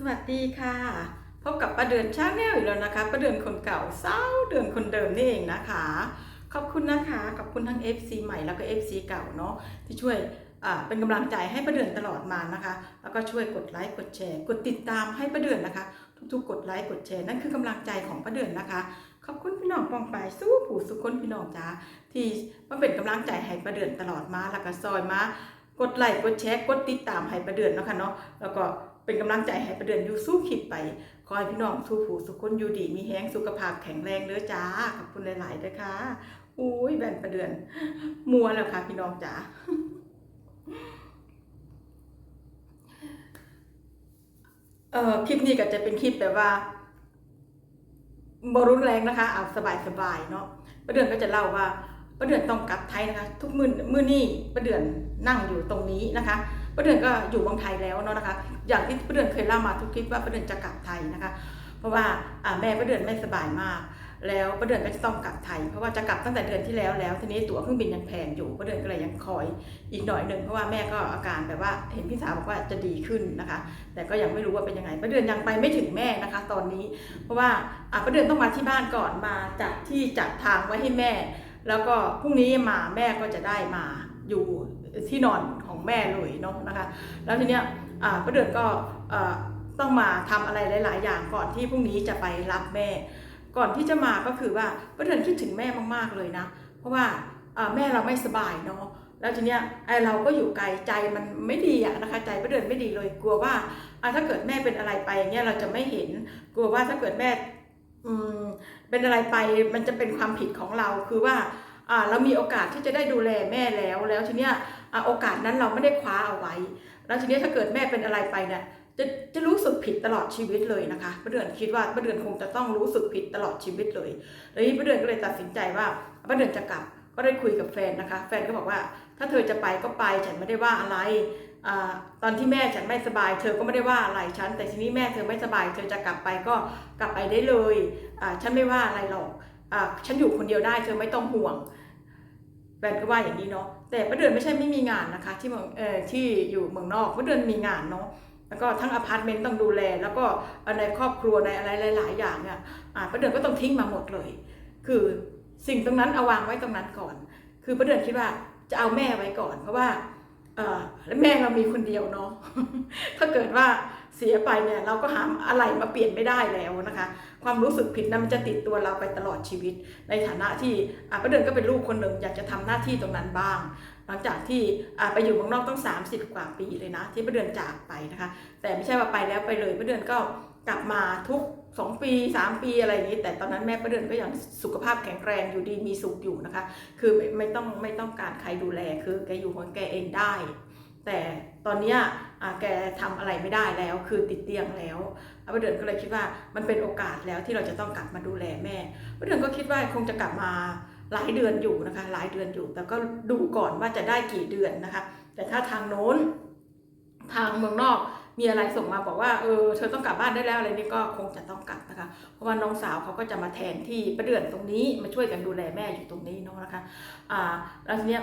สวัสดีค่ะ พบกับประเดือนชาแนลอีกแล้วนะคะ ประเดือนคนเก่าเศร้าเดือนคนเดิมนี่เองนะคะ ขอบคุณนะคะขอบคุณทั้ง FC ใหม่แล้วก็ FC เก่าเนาะที่ช่วยเป็นกำลังใจให้ประเดือนตลอดมานะคะ แล้วก็ช่วยกดไลค์กดแชร์กดติดตามให้ประเดือนนะคะ ทุกๆ กดไลค์กดแชร์นั่นคือกำลังใจของประเดือนนะคะขอบคุณพี่น้องปองไปสู้ผู้สุคนพี่น้องจ้าที่มาเป็นกำลังใจให้ประเดือนตลอดมาแล้วก็ซอยมากดไลค์กดแชร์กดติดตามให้ประเดือนนะคะเนาะแล้วก็ เป็นกำลังใจให้ประเดือนอยู่สู้คลิปไปขอให้พี่น้องสู้ผูสุขคนอยู่ดีมีแห้งสุขภาพแข็งแรงเด้อจ้าขอบคุณหลายๆด้วยค่ะอุ้ยแบนประเดือนมัวแล้วค่ะ พี่น้องจ๋าเอ่อคลิปนี้ก็จะเป็นคลิปแบบว่าบรุนแรงนะคะเอาสบายๆเนาะประเดือนก็จะเล่าว่าประเดือนต้องกลับไทยนะคะ ทุกมือมือนี่ประเดือนนั่งอยู่ตรงนี้นะคะ ประเดือนก็อยู่เมืองไทยแล้วเนาะนะคะ อย่างที่ประเดือนเคยเล่ามาทุกคลิปว่าประเดือนจะกลับไทยนะคะ เพราะว่าแม่ประเดือนไม่สบายมาก แล้วประเดือนก็จะต้องกลับไทย เพราะว่าจะกลับตั้งแต่เดือนที่แล้วแล้ว ทีนี้ตั๋วเครื่องบินยังแพงอยู่ประเดือนก็เลยยังคอยอีกหน่อยหนึ่งเพราะว่าแม่ก็อาการแบบว่าเห็นพี่สาวบอกว่าจะดีขึ้นนะคะ แต่ก็ยังไม่รู้ว่าเป็นยังไงประเดือนยังไปไม่ถึงแม่นะคะ ตอนนี้ เพราะว่าอ่าประเดือนต้องมาที่บ้านก่อนมาจัดที่จัดทางไว้ให้แม่ แล้วก็พรุ่งนี้มาแม่ก็จะได้มาอยู่ ที่นอนของแม่เลยเนาะนะคะ แล้วทีเนี้ยอ่าประเดือนก็ต้องมาทำอะไรหลาย ๆ อย่างก่อนที่พรุ่งนี้จะไปรับแม่ ก่อนที่จะมาก็คือว่าประเดือนคิดถึงแม่มาก ๆ เลยนะ เพราะว่าแม่เราไม่สบายเนาะแล้วทีเนี้ยไอเราก็อยู่ไกลใจมันไม่ดีอะนะคะใจประเดือนไม่ดีเลยกลัวว่าถ้าเกิดแม่เป็นอะไรไปอย่างเงี้ยเราจะไม่เห็นกลัวว่าถ้าเกิดแม่อืมเป็นอะไรไปมันจะเป็นความผิดของเราคือว่า เรามีโอกาสที่จะได้ดูแลแม่แล้ว แล้วทีเนี้ยโอกาสนั้นเราไม่ได้คว้าเอาไว้ แล้วทีเนี้ยถ้าเกิดแม่เป็นอะไรไปเนี่ยจะจะรู้สึกผิดตลอดชีวิตเลยนะคะประเดือนคิดว่าประเดือนคงจะต้องรู้สึกผิดตลอดชีวิตเลยแล้วนี้ประเดือนก็เลยตัดสินใจว่าประเดือนจะกลับก็ได้คุยกับแฟนนะคะ แฟนก็บอกว่า ถ้าเธอจะไปก็ไปฉันไม่ได้ว่าอะไรอตอนที่แม่ฉันไม่สบาย เธอก็ไม่ได้ว่าอะไรฉัน แต่ทีนี้แม่เธอไม่สบาย เธอจะกลับไปก็กลับไปได้เลยฉันไม่ว่าอะไรหรอกอฉันอยู่คนเดียวได้ เธอไม่ต้องห่วง แฟนก็ว่าอย่างนี้เนาะแต่ประเดือนไม่ใช่ไม่มีงานนะคะที่เมืองเออที่อยู่เมืองนอกประเดือนมีงานเนาะแล้วก็ทั้งอพาร์ตเมนต์ต้องดูแล แล้วก็ในครอบครัวในอะไรหลาย ๆ อย่างเนี่ยอ่าประเดือนก็ต้องทิ้งมาหมดเลย คือสิ่งตรงนั้นเอาวางไว้ตรงนั้นก่อน คือประเดือนคิดว่าจะเอาแม่ไว้ก่อน เพราะว่าเออแล้วแม่เรามีคนเดียวเนาะถ้าเกิดว่า เสียไปเนี่ยเราก็หาอะไรมาเปลี่ยนไม่ได้แล้วนะคะ ความรู้สึกผิดนั้นมันจะติดตัวเราไปตลอดชีวิต ในฐานะที่ป้าเดินก็เป็นลูกคนหนึ่งอยากจะทำหน้าที่ตรงนั้นบ้าง หลังจากที่ไปอยู่เมืองนอกต้อง 30 กว่าปีเลยนะ ที่ป้าเดือนจากไปนะคะ แต่ไม่ใช่ว่าไปแล้วไปเลยป้าเดือนก็กลับมาทุก2ปี3ปีอะไรอย่างนี้ แต่ตอนนั้นแม่ป้าเดือนก็ยังสุขภาพแข็งแรงอยู่ดีมีสุขอยู่นะคะ คือไม่ไม่ต้องไม่ต้องการใครดูแลคือแกอยู่ของแกเองได้ แต่ตอนเนี้ยอะแกทำอะไรไม่ได้แล้ว คือติดเตียงแล้วป้าเดือนก็เลยคิดว่ามันเป็นโอกาสแล้วที่เราจะต้องกลับมาดูแลแม่ป้าเดือนก็คิดว่าคงจะกลับมาหลายเดือนอยู่นะคะ หลายเดือนอยู่ แต่ก็ดูก่อนว่าจะได้กี่เดือนนะคะ แต่ถ้าทางโน้นทางเมืองนอกมีอะไรส่งมาบอกว่าเออเธอต้องกลับบ้านได้แล้วอะไรนี่ก็คงจะต้องกลับนะคะ เพราะว่าน้องสาวเขาก็จะมาแทนที่ประเดือนตรงนี้มาช่วยกันดูแลแม่อยู่ตรงนี้เนาะนะคะอ่าแล้วทีเนี้ย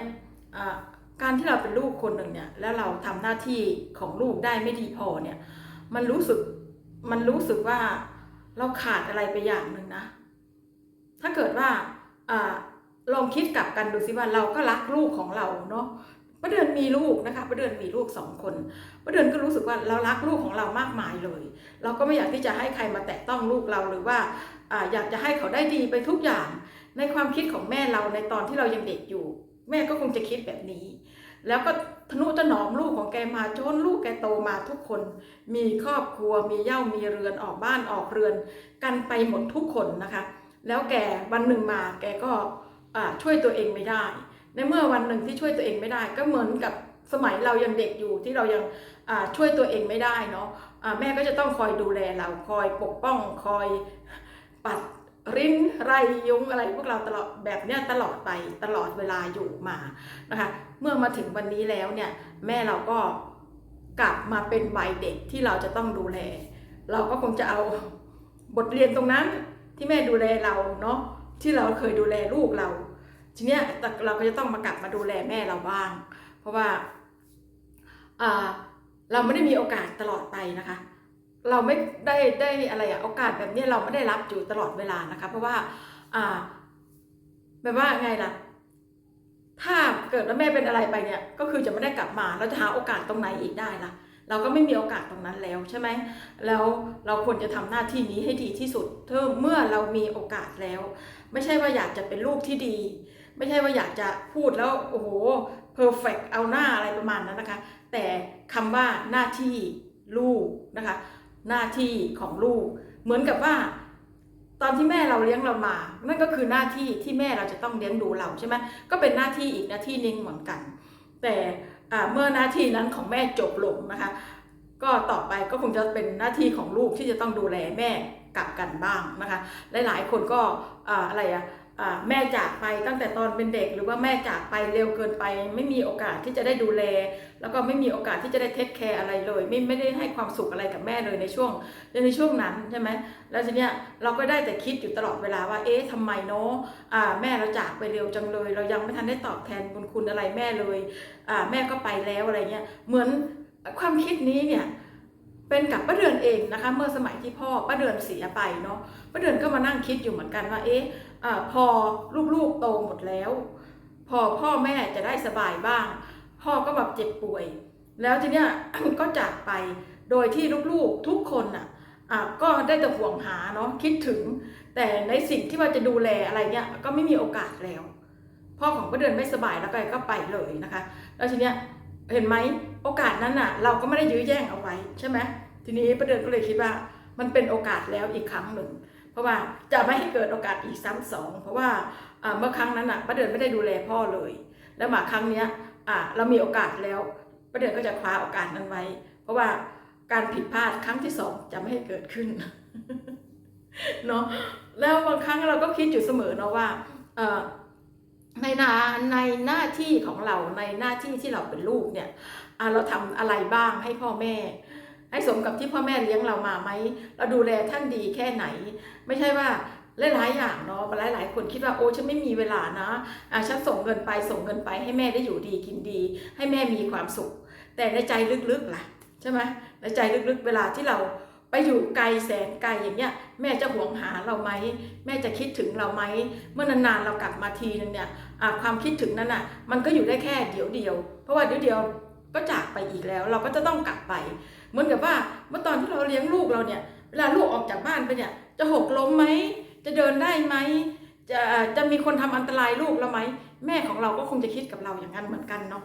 อ่า การที่เราเป็นลูกคนหนึ่งเนี่ย แล้วเราทำหน้าที่ของลูกได้ไม่ดีพอเนี่ย มันรู้สึกมันรู้สึกว่าเราขาดอะไรไปอย่างหนึ่งนะ ถ้าเกิดว่าอ่าลองคิดกลับกันดูสิว่าเราก็รักลูกของเราเนาะประเดือนมีลูกนะคะประเดือนมีลูกสองคนประเดือนก็รู้สึกว่าเรารักลูกของเรามากมายเลย เราก็ไม่อยากที่จะให้ใครมาแตะต้องลูกเราหรือว่าอ่าอยากจะให้เขาได้ดีไปทุกอย่าง ในความคิดของแม่เราในตอนที่เรายังเด็กอยู่ แม่ก็คงจะคิดแบบนี้ แล้วก็ทนุถนอมลูกของแกมาจนลูกแกโตมาทุกคน มีครอบครัวมีเย่ามีเรือนออกบ้านออกเรือน กันไปหมดทุกคนนะคะ แล้วแกวันหนึ่งมาแกก็ช่วยตัวเองไม่ได้ ในเมื่อวันหนึ่งที่ช่วยตัวเองไม่ได้ ก็เหมือนกับสมัยเรายังเด็กอยู่ที่เรายังช่วยตัวเองไม่ได้เนาะอ่าแม่ก็จะต้องคอยดูแลเราคอยปกป้องคอยปัด ริ้นไรยุงอะไรพวกเราตลอดแบบเนี้ยตลอดไปตลอดเวลาอยู่มานะคะ เมื่อมาถึงวันนี้แล้วเนี่ยแม่เราก็กลับมาเป็นวัยเด็กที่เราจะต้องดูแล เราก็คงจะเอาบทเรียนตรงนั้นที่แม่ดูแลเราเนาะที่เราเคยดูแลลูกเรา ทีเนี้ยแต่เราก็จะต้องมากลับมาดูแลแม่เราบ้าง เพราะว่าเราไม่ได้มีโอกาสตลอดไปนะคะ เราไม่ได้ได้อะไรอะโอกาสแบบนี้เราไม่ได้รับอยู่ตลอดเวลานะคะ เพราะว่าอ่าแบบว่าไงล่ะ ถ้าเกิดว่าแม่เป็นอะไรไปเนี่ย ก็คือจะไม่ได้กลับมาเราจะหาโอกาสตรงไหนอีกได้ล่ะ เราก็ไม่มีโอกาสตรงนั้นแล้วใช่ไหมแล้วเราควรจะทำหน้าที่นี้ให้ดีที่สุดเท่าเมื่อเรามีโอกาสแล้ว ไม่ใช่ว่าอยากจะเป็นลูกที่ดี ไม่ใช่ว่าอยากจะพูดแล้วโอ้โหเพอร์เฟกเอาหน้าอะไรประมาณนั้นนะคะ แต่คำว่าหน้าที่ลูกนะคะ หน้าที่ของลูก เหมือนกับว่าตอนที่แม่เราเลี้ยงเรามา นั่นก็คือหน้าที่ที่แม่เราจะต้องเลี้ยงดูเราใช่ไหมก็เป็นหน้าที่อีกหน้าที่หนึงเหมือนกัน แต่เมื่อหน้าที่นั้นของแม่จบลงนะคะ ก็ต่อไปก็คงจะเป็นหน้าที่ของลูกที่จะต้องดูแลแม่กลับกันบ้างนะคะ หลายๆ คนก็อ่าอะไรอะ แม่จากไปตั้งแต่ตอนเป็นเด็ก หรือว่าแม่จากไปเร็วเกินไป ไม่มีโอกาสที่จะได้ดูแล แล้วก็ไม่มีโอกาสที่จะได้เทคแคร์อะไรเลย ไม่ไม่ได้ให้ความสุขอะไรกับแม่เลยในช่วงในช่วงนั้นใช่ไหมแล้วทีเนี้ยเราก็ได้แต่คิดอยู่ตลอดเวลาว่าเอ๊ะทำไมเนาะแม่เราจากไปเร็วจังเลย เรายังไม่ทันได้ตอบแทนบุญคุณอะไรแม่เลยแม่ก็ไปแล้วอะไรเงี้ยเหมือนความคิดนี้เนี่ย เป็นกับป้าเดือนเองนะคะเมื่อสมัยที่พ่อป้าเดือนเสียไปเนาะป้าเดือนก็มานั่งคิดอยู่เหมือนกันว่าเอ๊ะอาพอลูกๆโตหมดแล้ว พอพ่อแม่จะได้สบายบ้าง พ่อก็แบบเจ็บป่วย แล้วทีเนี้ยก็จากไปโดยที่ลูกๆทุกคนอะอะก็ได้แต่ห่วงหาเนาะคิดถึง แต่ในสิ่งที่ว่าจะดูแลอะไรเนี้ยก็ไม่มีโอกาสแล้ว พ่อของป้าเดือนไม่สบายแล้วก็ก็ไปเลยนะคะ แล้วทีเนี้ยเห็นไหม โอกาสนั้นน่ะ เราก็ไม่ได้ยื้อแย่งเอาไว้ใช่ไหมทีนี้ป้าเดือนก็เลยคิดว่า มันเป็นโอกาสแล้วอีกครั้งหนึ่ง เพราะว่าจะไม่ให้เกิดโอกาสอีกซ้ำสองเพราะว่าเมื่อครั้งนั้นน่ะป้าเดือนไม่ได้ดูแลพ่อเลย แล้วมาครั้งเนี้ยอ่าเรามีโอกาสแล้วป้าเดือนก็จะคว้าโอกาสนั้นไว้ เพราะว่าการผิดพลาดครั้งที่สองจะไม่ให้เกิดขึ้นเนาะแล้วบางครั้งเราก็คิดอยู่เสมอเนาะว่าในนาในหน้าที่ของเราในหน้าที่ที่เราเป็นลูกเนี่ย เราทำอะไรบ้างให้พ่อแม่ ให้สมกับที่พ่อแม่เลี้ยงเรามาไหมเราดูแลท่านดีแค่ไหน ไม่ใช่ว่าหลายๆอย่างเนาะหลายๆคนคิดว่าโอ้ฉันไม่มีเวลานะอะฉันส่งเงินไปส่งเงินไปให้แม่ได้อยู่ดีกินดี ให้แม่มีความสุข แต่ในใจลึกๆล่ะใช่ไหมในใจลึกๆ เวลาที่เราไปอยู่ไกลแสนไกลอย่างเงี้ยแม่จะห่วงหาเราไหมแม่จะคิดถึงเราไหมเมื่อนานๆเรากลับมาทีนึงเนี่ยอะความคิดถึงนั้นอะมันก็อยู่ได้แค่เดี๋ยวเดียว เพราะว่าเดี๋ยวเดียว ก็จากไปอีกแล้ว เราก็จะต้องกลับไป เหมือนกับว่าเมื่อตอนที่เราเลี้ยงลูกเราเนี่ยเวลาลูกออกจากบ้านไปเนี่ย จะหกล้มไหมจะเดินได้ไหมจะจะมีคนทำอันตรายลูกเราไหมแม่ของเราก็คงจะคิดกับเราอย่างนั้นเหมือนกันเนาะ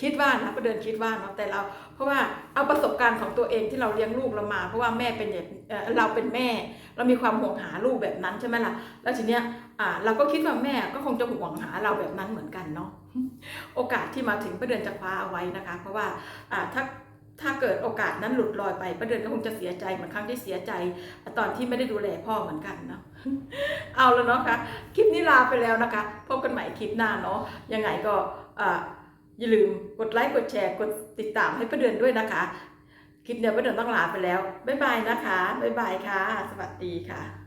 คิดว่านะก็เดินคิดว่าเนาะแต่เรา เพราะว่าเอาประสบการณ์ของตัวเองที่เราเลี้ยงลูกเรามา เพราะว่าแม่เป็นอย่างเอ่อเราเป็นแม่ เรามีความห่วงหาลูกแบบนั้นใช่ไหมล่ะ แล้วทีเนี้ย อ่าเราก็คิดว่าแม่ก็คงจะห่วงหาเราแบบนั้นเหมือนกันเนาะโอกาสที่มาถึงประเดือนจะคว้าเอาไว้นะคะ เพราะว่าอ่าถ้าถ้าเกิดโอกาสนั้นหลุดลอยไปประเดือนก็คงจะเสียใจเหมือนครั้งที่เสียใจ ตอนที่ไม่ได้ดูแลพ่อเหมือนกันเนาะเอาแล้วเนาะค่ะคลิปนี้ลาไปแล้วนะคะ พบกันใหม่คลิปหน้าเนาะยังไงก็อ่าอย่าลืมกดไลค์กดแชร์กดติดตามให้ประเดือนด้วยนะคะคลิปเนี้ยประเดือนต้องลาไปแล้วบ๊ายบายนะคะบ๊ายบายค่ะ สวัสดีค่ะ